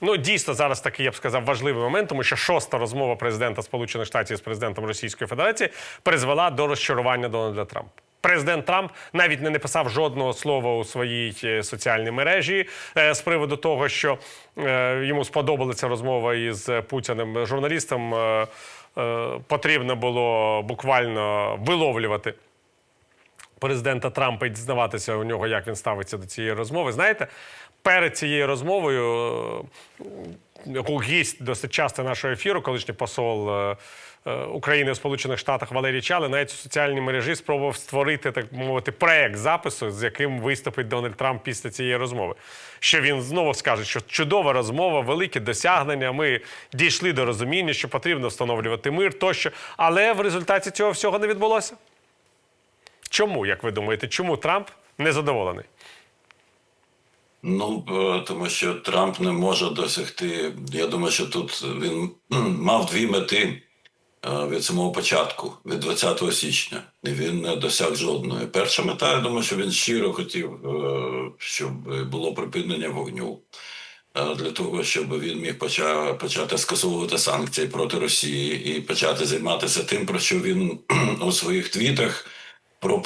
Ну, дійсно, зараз такий, я б сказав, важливий момент, тому що шоста розмова президента Сполучених Штатів з президентом Російської Федерації призвела до розчарування Дональда Трампа. Президент Трамп навіть не написав жодного слова у своїй е, соціальній мережі е, з приводу того, що е, йому сподобалася розмова із Путіним. Журналістам е, потрібно було буквально виловлювати президента Трампа і дізнаватися у нього, як він ставиться до цієї розмови. Знаєте, перед цією розмовою е, гість досить часто нашого ефіру, колишній посол е, е, України у Сполучених Штатах Валерій Чали, навіть у соціальній мережі спробував створити, так мовити, проект запису, з яким виступить Дональд Трамп після цієї розмови. Що він знову скаже, що чудова розмова, великі досягнення. Ми дійшли до розуміння, що потрібно встановлювати мир тощо. Але в результаті цього всього не відбулося. Чому, як ви думаєте, чому Трамп не задоволений? Ну е, тому що Трамп не може досягти. Я думаю, що тут він мав дві мети е, від самого початку, від 20 січня, і він не досяг жодної. Перша мета, я думаю, що він щиро хотів, е, щоб було припинення вогню. Для того щоб він міг поча- почати скасовувати санкції проти Росії і почати займатися тим, про що він у своїх твітах про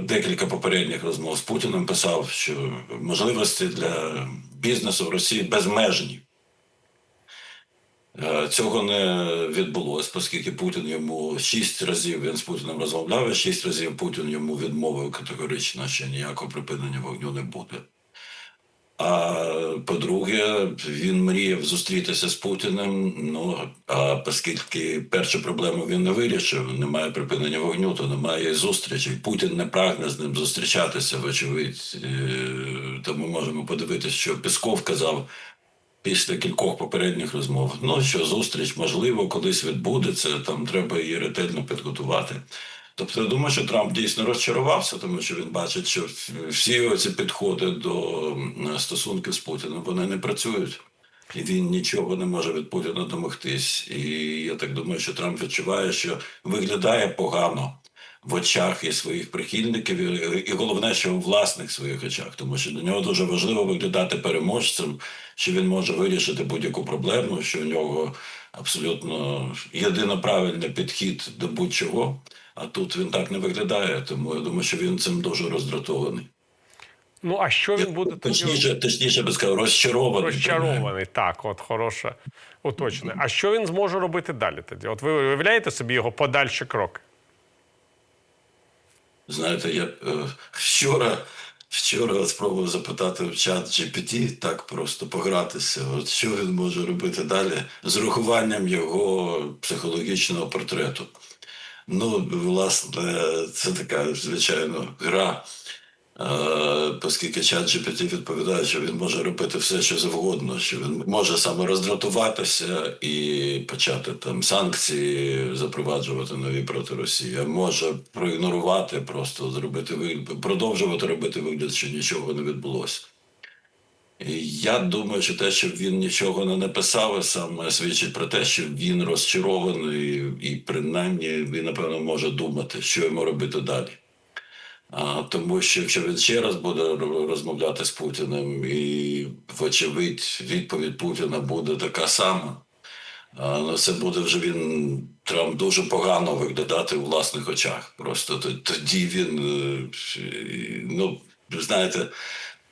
декілька попередніх розмов з Путіним писав, що можливості для бізнесу в Росії безмежні. Е, Цього не відбулося, оскільки Путін йому шість разів він з Путіним розмовляв, і шість разів Путін йому відмовив категорично, що ніякого припинення вогню не буде. А по-друге, він мріяв зустрітися з Путіним. Ну а оскільки першу проблему він не вирішив, немає припинення вогню, то немає зустрічі. Путін не прагне з ним зустрічатися, вочевидь. Е, Тому можемо подивитися, що Пісков казав після кількох попередніх розмов. Ну що зустріч можливо колись відбудеться. Там треба її ретельно підготувати. Тобто я думаю, що Трамп дійсно розчарувався, тому що він бачить, що всі ці підходи до стосунків з Путіним вони не працюють, і він нічого не може від Путіна домогтись. І я так думаю, що Трамп відчуває, що виглядає погано в очах і своїх прихильників, і, головне, що у власних своїх очах, тому що для нього дуже важливо виглядати переможцем, що він може вирішити будь-яку проблему, що у нього абсолютно єдино правильний підхід до будь-чого. А тут він так не виглядає, тому я думаю, що він цим дуже роздратований. Ну а що він буде тоді Точніше, точніше би сказав, розчарований. розчарований? Так, от хороше уточнення. А що він зможе робити далі тоді? От ви уявляєте собі його подальші кроки? Знаєте, я е, вчора, вчора спробував запитати в чат GPT, так просто погратися. От що він може робити далі з урахуванням його психологічного портрету. Ну, власне, це така, звичайно, гра. Е, оскільки чат GPT відповідає, що він може робити все, що завгодно, що він може саме роздратуватися і почати там санкції запроваджувати нові проти Росії, може проігнорувати, просто зробити вигляд, продовжувати робити вигляд, що нічого не відбулося. Я думаю, що те, що він нічого не написав, саме свідчить про те, що він розчарований, і принаймні він, напевно, може думати, що йому робити далі. А, тому що якщо він ще раз буде розмовляти з Путіним, і, вочевидь, відповідь Путіна буде така сама, а, ну, це буде вже він Трамп дуже погано виглядати у власних очах. Просто тоді він, е, ну, знаєте,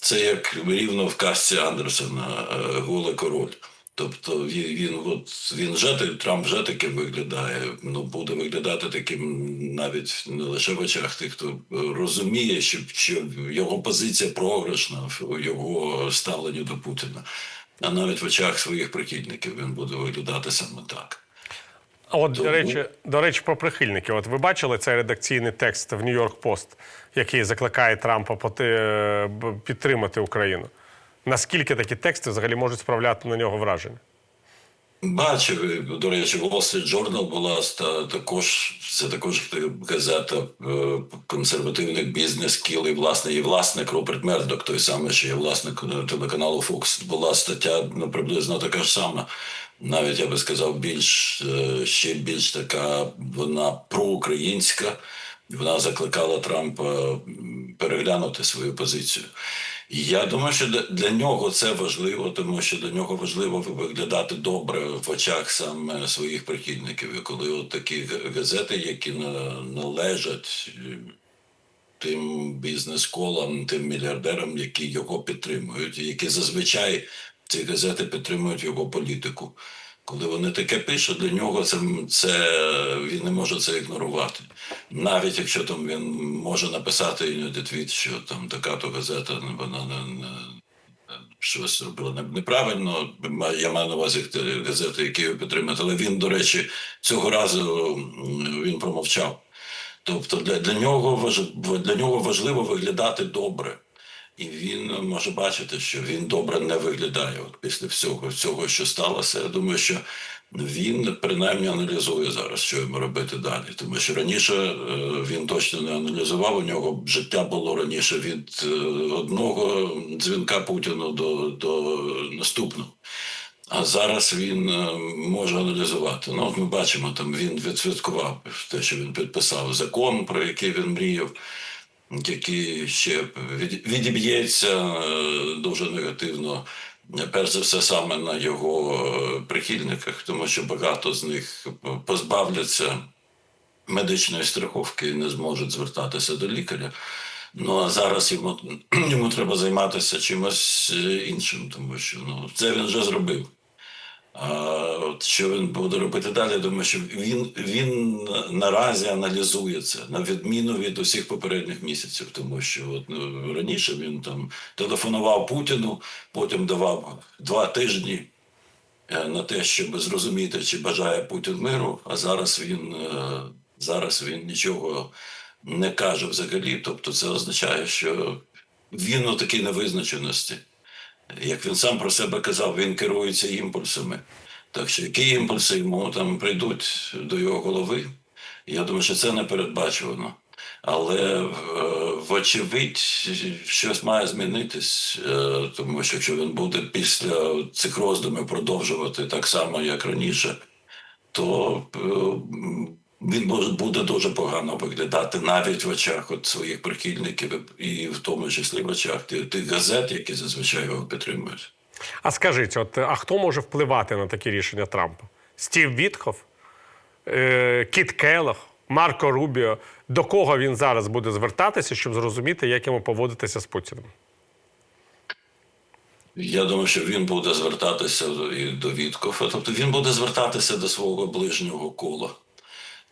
це як рівно в казці Андерсона е, Голий король. Тобто він, він от він та- Трамп вже таки виглядає. Ну буде виглядати таким навіть не лише в очах тих, хто розуміє, що, що його позиція програшна в його ставленні до Путіна, а навіть в очах своїх прихильників він буде виглядати саме так. От, до речі, до речі, про прихильників. От ви бачили цей редакційний текст в Нью-Йорк Пост, який закликає Трампа е, підтримати Україну. Наскільки такі тексти взагалі можуть справляти на нього враження? Бачив, до речі, Wall Street Journal була також це також газета е, консервативних бізнес кіл і власне і власник Роберт Мердок, той самий, що є власник е, телеканалу Fox. Була стаття ну, приблизно така ж сама. Навіть я би сказав, більш е, ще більш така вона проукраїнська. Вона закликала Трампа переглянути свою позицію. Я думаю, що для, нього це важливо, тому що для нього важливо виглядати добре в очах саме своїх прихильників. І коли от такі газети, які належать е, тим бізнес-колам, тим мільярдерам, які його підтримують, які зазвичай ці газети підтримують його політику. Коли вони таке пишуть, для нього це, це він не може це ігнорувати. Навіть якщо там він може написати іноді твіт, що там така то газета ну, вона не, не, щось робила неправильно. Я маю на увазі газети, які його підтримують. Але він, до речі, цього разу він промовчав. Тобто для, для, нього важ, для нього важливо виглядати добре. І він може бачити, що він добре не виглядає от після всього цього, що сталося. Я думаю, що він принаймні аналізує зараз, що йому робити далі. Тому що раніше е, він точно не аналізував. У нього життя було раніше від е, одного дзвінка Путіну до, до наступного. А зараз він е, може аналізувати. Ну, от ми бачимо, там він відсвяткував те, що він підписав закон, про який він мріяв, який ще від- відіб'ється е, дуже негативно. Перш за все, саме на його е, прихильниках, тому що багато з них позбавляться медичної страховки і не зможуть звертатися до лікаря. Ну а зараз йому, йому треба займатися чимось е, іншим, тому що ну, це він вже зробив. От що він буде робити далі? Я думаю, що він, він наразі аналізує це на відміну від усіх попередніх місяців, тому що от, ну, раніше він там телефонував Путіну, потім давав два тижні е, на те, щоб зрозуміти, чи бажає Путін миру. А зараз він е, зараз він нічого не каже взагалі. Тобто, це означає, що він у такій невизначеності. Як він сам про себе казав, він керується імпульсами. Так що які імпульси йому там прийдуть до його голови, я думаю, що це не передбачувано. Але е, вочевидь, щось має змінитись, е, тому що якщо він буде після цих роздумів продовжувати так само, як раніше, то е, він може буде дуже погано виглядати навіть в очах от своїх прихильників, і в тому числі в очах тих, тих газет, які зазвичай його підтримують. А скажіть, от а хто може впливати на такі рішення Трампа? Стів Вітков, е, Кіт Келлог, Марко Рубіо. До кого він зараз буде звертатися, щоб зрозуміти, як йому поводитися з Путіним? Я думаю, що він буде звертатися і до Віткофа. Тобто він буде звертатися до свого ближнього кола.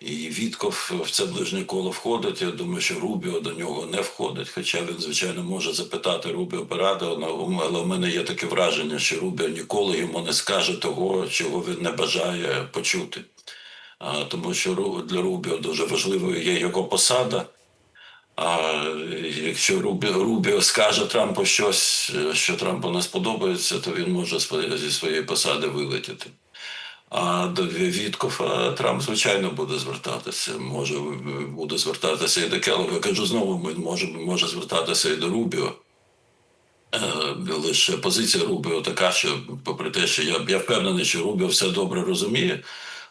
І Вітков в це ближнє коло входить. Я думаю, що Рубіо до нього не входить. Хоча він, звичайно, може запитати Рубіо поради, але у мене є таке враження, що Рубіо ніколи йому не скаже того, чого він не бажає почути. Тому що для Рубіо дуже важливою є його посада. А якщо Рубіо, Рубіо скаже Трампу щось, е, що Трампу не сподобається, то він може зі своєї посади вилетіти. А до Віткофа Трамп, звичайно, буде звертатися. Може, буде звертатися і до Келлога. Кажу знову, може, може звертатися і до Рубіо. Е, Лише позиція Рубіо така, що, попри те, що я, я впевнений, що Рубіо все добре розуміє.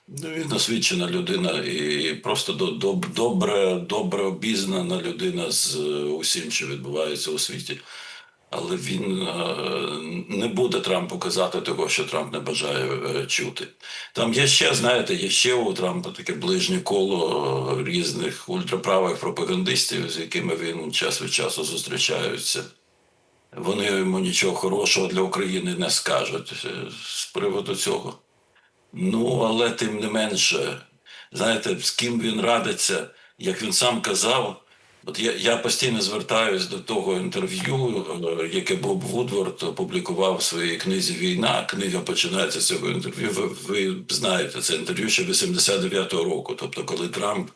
Ну, Він освічена людина і просто до, до, добре, добре обізнана людина з е, усім, що відбувається у світі. Але він е, не буде Трампу казати того, що Трамп не бажає е, чути. Там є ще, знаєте, є ще у Трампа таке ближнє коло е, різних ультраправих пропагандистів, з якими він час від часу зустрічається. Вони йому нічого хорошого для України не скажуть з приводу цього. Ну, але тим не менше, знаєте, з ким він радиться, як він сам казав. От я, я постійно звертаюсь до того інтерв'ю, е, яке Боб Вудворд опублікував в своїй книзі Війна. Книга починається з цього інтерв'ю. Ви, ви знаєте, це інтерв'ю ще 89-го року, тобто коли Трамп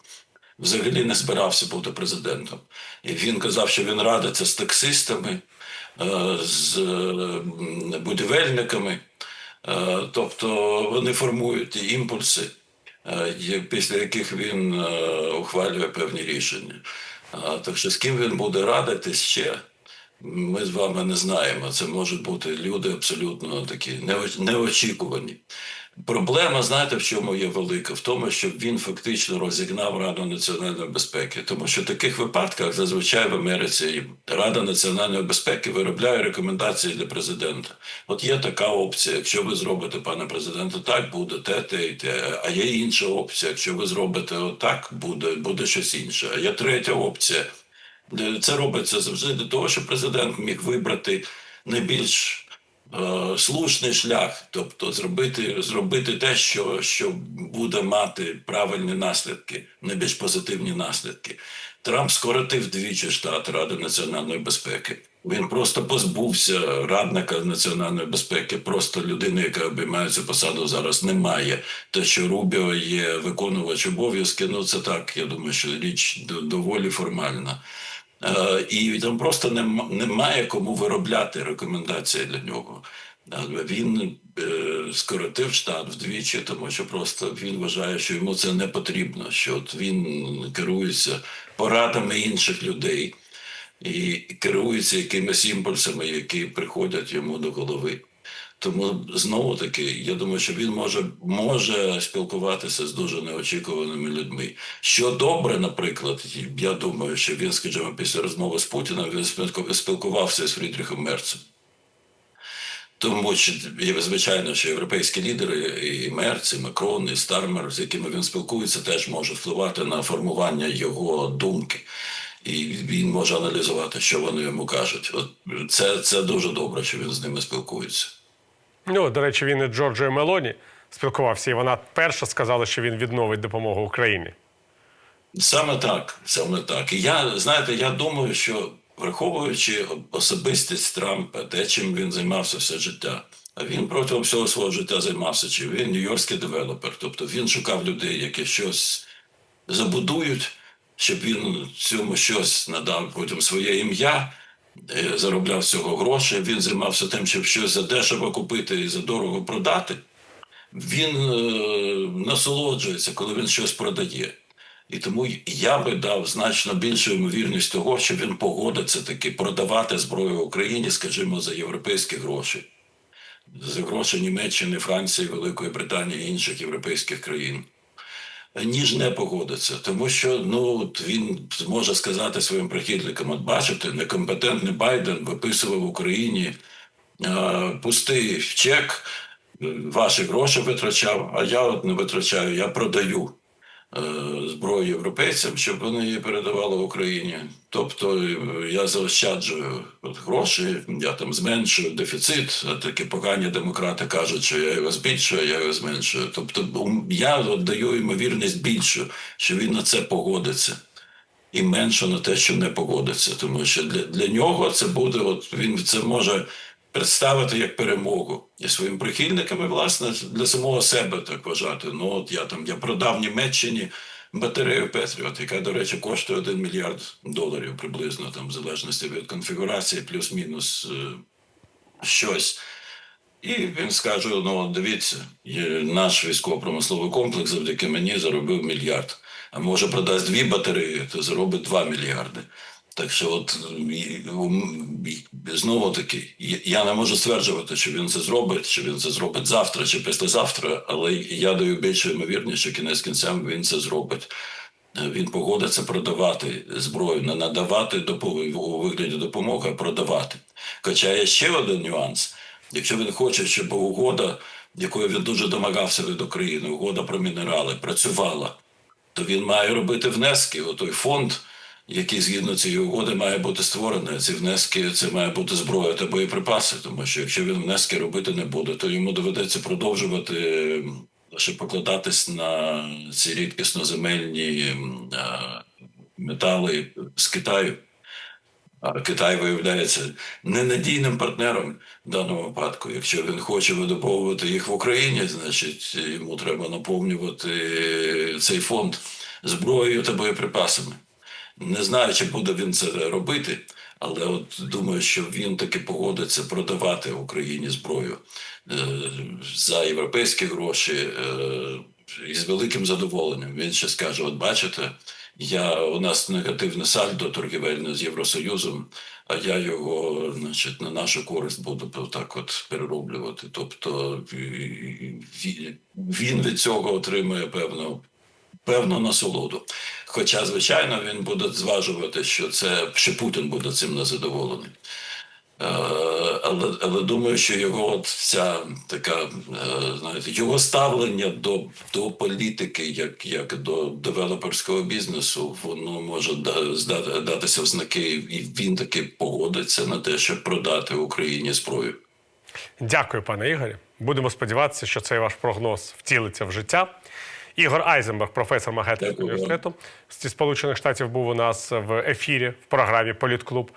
взагалі не збирався бути президентом. І він казав, що він радиться з таксистами, е, з будівельниками. Е, Тобто вони формують ті імпульси, після яких він ухвалює певні рішення. Так що з ким він буде радитись ще, ми з вами не знаємо. Це можуть бути люди абсолютно такі неочікувані. Проблема, знаєте, в чому є велика? В тому, що він фактично розігнав Раду національної безпеки. Тому що в таких випадках зазвичай в Америці Рада національної безпеки виробляє рекомендації для президента. От є така опція. Якщо ви зробите, пане президенте, так буде те, те і те. А є інша опція. Якщо ви зробите отак, буде, буде щось інше. А є третя опція. Це робиться завжди для того, щоб президент міг вибрати найбільш слушний шлях, тобто зробити, зробити те, що, що буде мати правильні наслідки, найбільш позитивні наслідки. Трамп скоротив двічі штат Ради національної безпеки. Він просто позбувся радника національної безпеки, просто людини, яка обіймає цю посаду зараз немає. Те, що Рубіо є виконувач обов'язки, ну це так. Я думаю, що річ доволі формальна. Е, І там просто немає кому виробляти рекомендації для нього. Е, Він е, скоротив штат вдвічі, тому що просто він вважає, що йому це не потрібно. Що от він керується порадами інших людей і керується якимись імпульсами, які приходять йому до голови. Тому знову таки, я думаю, що він може, може спілкуватися з дуже неочікуваними людьми. Що добре, наприклад, я думаю, що він, скажімо, після розмови з Путіним він спілкувався з Фрідріхом Мерцем. Тому що звичайно, що європейські лідери, і Мерц, і Макрон, і Стармер, з якими він спілкується, теж можуть впливати на формування його думки. І він може аналізувати, що вони йому кажуть. От це, це дуже добре, що він з ними спілкується. Ну, до речі, він і Джорджою Мелоні спілкувався, і вона перша сказала, що він відновить допомогу Україні. Саме так, саме так. І я знаєте, я думаю, що враховуючи особистість Трампа, те, чим він займався все життя. А він протягом всього свого життя займався. Чи він нью-йоркський девелопер? Тобто він шукав людей, які щось забудують, щоб він цьому щось надав потім своє ім'я, заробляв з цього гроші. Він займався тим, щоб щось задешево купити і задорого продати. Він е, насолоджується, коли він щось продає. І тому я би дав значно більшу ймовірність того, що він погодиться таки продавати зброю Україні, скажімо, за європейські гроші, за гроші Німеччини, Франції, Великої Британії і інших європейських країн. Ніж не погодиться, тому що ну він зможе сказати своїм прихильникам: от бачите, некомпетентний Байден виписував Україні е, пустий чек, ваші гроші витрачав, а я от не витрачаю, я продаю зброю європейцям, щоб вони її передавали Україні. Тобто е, я заощаджую гроші, я там зменшую дефіцит, а такі погані демократи кажуть, що я його збільшую, я його зменшую. Тобто я даю ймовірність більшу, що він на це погодиться. І менше на те, що не погодиться, тому що для, для нього це буде, от він це може представити як перемогу і своїм прихильникам, і, власне, для самого себе так вважати. Ну от я там я продав Німеччині батарею Петріот, яка, до речі, коштує 1 мільярд доларів приблизно, там в залежності від конфігурації, плюс-мінус е, щось. І він скаже: ну, дивіться, наш військово-промисловий комплекс завдяки мені заробив мільярд. А може продасть дві батареї, то заробить 2 мільярди. Так що, от знову таки, я- не можу стверджувати, чи він це зробить, чи він це зробить завтра, чи післязавтра, але я даю більше ймовірність, що кінець кінцем він це зробить. Е, Він погодиться продавати зброю, не надавати у вигляді допомоги, а продавати. Хоча є ще один нюанс. Якщо він хоче, щоб угода, якою він дуже домагався від України, угода про мінерали, працювала, то він має робити внески у той фонд, який згідно цієї угоди має бути створений. Ці внески це має бути зброя та боєприпаси. Тому що якщо він внески робити не буде, то йому доведеться продовжувати лише покладатись на ці рідкісноземельні м, метали з Китаю. А Китай виявляється ненадійним партнером в даному випадку. Якщо він хоче видобовувати їх в Україні, значить йому треба наповнювати цей фонд зброєю та боєприпасами. Не знаю, чи буде він це робити, але от думаю, що він таки погодиться продавати Україні зброю е, за європейські гроші е, і з великим задоволенням. Він ще скаже: от бачите, Я у нас негативне сальдо торгівельне з Євросоюзом, а я його, значить, на нашу користь буду так от перероблювати. Тобто він від цього отримує певну певну насолоду. Хоча, звичайно, він буде зважувати, що це що Путін буде цим незадоволений. Е, Але, але думаю, що його от ця така, е, знаєте, його ставлення до, до політики, як, як до девелоперського бізнесу, воно може да- датися в знаки, і він таки погодиться на те, щоб продати Україні зброю. Дякую, пане Ігорі. Будемо сподіватися, що цей ваш прогноз втілиться в життя. Ігор Айзенберг, професор Магетинського університету зі Сполучених Штатів, був у нас в ефірі в програмі Політклуб.